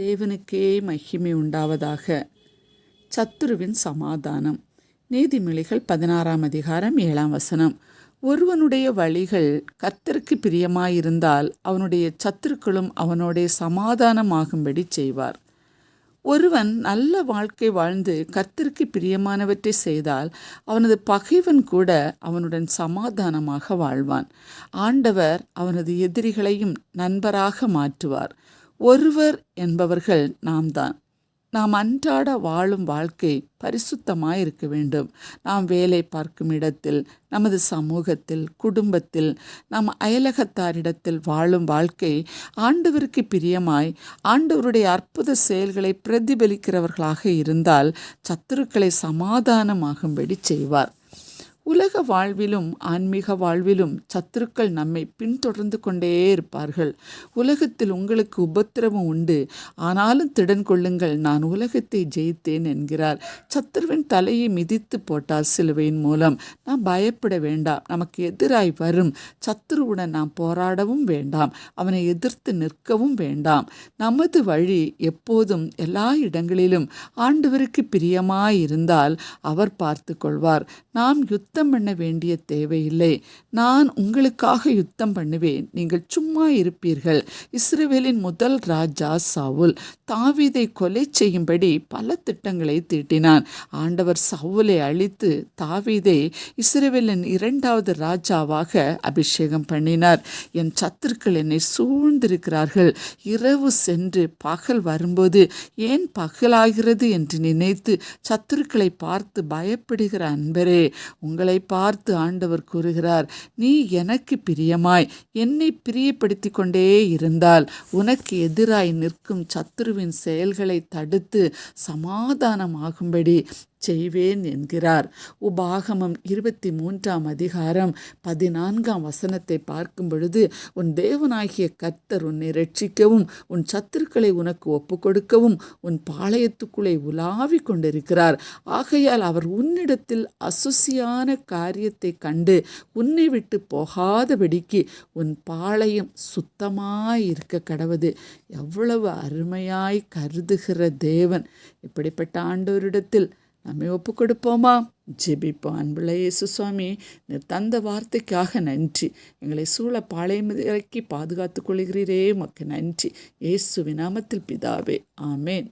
தேவனுக்கே மகிமை உண்டாவதாக. சத்துருவின் சமாதானம். நீதிமொழிகள் பதினாறாம் அதிகாரம் ஏழாம் வசனம். ஒருவனுடைய வழிகள் கர்த்தருக்கு பிரியமாயிருந்தால் அவனுடைய சத்துருக்களும் அவனோடைய சமாதானமாகும்படி செய்வார். ஒருவன் நல்ல வாழ்க்கை வாழ்ந்து கர்த்தருக்கு பிரியமானவற்றை செய்தால் அவனது பகைவன் கூட அவனுடன் சமாதானமாக வாழ்வான். ஆண்டவர் அவனது எதிரிகளையும் நண்பராக மாற்றுவார். ஒருவர் என்பவர்கள் நாம் தான் நாம் அன்றாட வாழும் வாழ்க்கை பரிசுத்தமாக இருக்க வேண்டும். நாம் வேலை பார்க்கும் இடத்தில் நமது சமூகத்தில் குடும்பத்தில் நம் அயலகத்தாரிடத்தில் வாழும் வாழ்க்கை ஆண்டவருக்கு பிரியமாய் ஆண்டவருடைய அற்புத செயல்களை பிரதிபலிக்கிறவர்களாக இருந்தால் சத்துருக்களை சமாதானமாகும்படி செய்வார். உலக வாழ்விலும் ஆன்மீக வாழ்விலும் சத்துருக்கள் நம்மை பின்தொடர்ந்து கொண்டே இருப்பார்கள். உலகத்தில் உங்களுக்கு உபத்திரவம் உண்டு. ஆனாலும் திடன் கொள்ளுங்கள் நான் உலகத்தை ஜெயித்தேன் என்கிறார். சத்துருவின் தலையை மிதித்து போட்டார் சிலுவையின் மூலம். நாம் பயப்பட வேண்டாம் நமக்கு எதிராய் வரும். சத்துருவுடன் நாம் போராடவும் வேண்டாம் அவனை எதிர்த்து நிற்கவும் வேண்டாம். நமது வழி எப்போதும் எல்லா இடங்களிலும் ஆண்டவருக்கு பிரியமாயிருந்தால் அவர் பார்த்து கொள்வார். நாம் யுத்த யுத்தம் பண்ண வேண்டிய தேவையில்லை. நான் உங்களுக்காக யுத்தம் பண்ணுவேன். நீங்கள் சும்மா இருப்பீர்கள். இஸ்ரேவேலின் முதல் ராஜா சவுல் தாவீதை கொலை செய்யும்படி பல திட்டங்களை தீட்டினான். ஆண்டவர் சவுலை அழித்து தாவீதை இஸ்ரேவேலின் இரண்டாவது ராஜாவாக அபிஷேகம் பண்ணினார். என் சத்துருக்கள் என்னை சூழ்ந்திருக்கிறார்கள். இரவு சென்று பகல் வரும்போது ஏன் பகலாகிறது என்று நினைத்து சத்துருக்களை பார்த்து பயப்படுகிற அன்பரே உங்கள் உங்களை பார்த்து ஆண்டவர் கூறுகிறார் நீ எனக்கு பிரியமாய். என்னை பிரியப்படுத்தி கொண்டே இருந்தால் உனக்கு எதிராய் நிற்கும் சத்துருவின் செயல்களை தடுத்து சமாதானமாகும்படி செய்வேன் என்கிறார். உபாகமம் இருபத்தி மூன்றாம் அதிகாரம் பதினான்காம் வசனத்தை பார்க்கும் பொழுது உன் தேவனாகிய கர்த்தர் உன்னை ரட்சிக்கவும் உன் சத்துருக்களை உனக்கு ஒப்பு கொடுக்கவும் உன் பாளையத்துக்குள்ளே உலாவிக் கொண்டிருக்கிறார். ஆகையால் அவர் உன்னிடத்தில் அசுசியான காரியத்தை கண்டு உன்னை விட்டு போகாதபடிக்கு உன் பாளையம் சுத்தமாய் இருக்க கடவுது. எவ்வளவு அருமையாய் கருதுகிற தேவன். இப்படிப்பட்ட ஆண்டோரிடத்தில் நம்மை ஒப்பு கொடுப்போமா ஜெபிப்போம். அன்புள்ள இயேசு சுவாமி தந்த வார்த்தைக்காக நன்றி. எங்களை சூழ பாளையம் இறக்கி பாதுகாத்து கொள்கிறீரே மக்கு நன்றி. இயேசு விநாமத்தில் பிதாவே. ஆமேன்.